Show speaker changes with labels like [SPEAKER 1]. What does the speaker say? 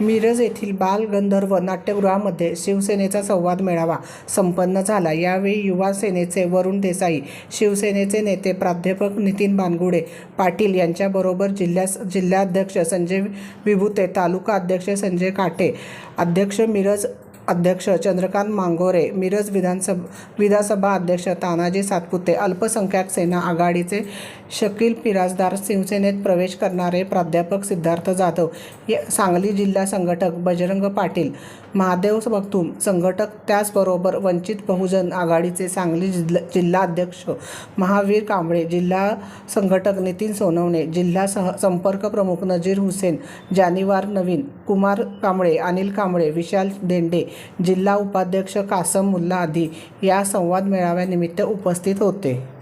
[SPEAKER 1] मिरज येथील बाल गंधर्व नाट्यगृहामध्ये शिवसेनेचा संवाद मेळावा संपन्न झाला. यावेळी युवा सेनेचे वरुण देसाई शिवसेनेचे नेते प्राध्यापक नितीन बानगुडे पाटील यांच्याबरोबर जिल्ह्या जिल्हाध्यक्ष संजय विभुते तालुका अध्यक्ष संजय काटे अध्यक्ष मिरज अध्यक्ष चंद्रकांत मांगोरे मिरज विधानसभा विधानसभा अध्यक्ष तानाजी सातपुते अल्पसंख्याक सेना आघाडीचे शकील पिराजदार शिवसेनेत प्रवेश करणारे प्राध्यापक सिद्धार्थ जाधव या- सांगली जिल्हा संघटक बजरंग पाटील महादेव मगतूम संघटक त्याचबरोबर वंचित बहुजन आघाडीचे सांगली जिल्हा जिल्हा अध्यक्ष महावीर कांबळे जिल्हा संघटक नितीन सोनवणे जिल्हा सह संपर्क प्रमुख नजीर हुसेन जानिवार नवीन कुमार कांबळे अनिल कांबळे विशाल देंडे जिल्हा उपाध्यक्ष कासम मुल्ला आदी या संवाद मेळाव्यानिमित्त उपस्थित होते.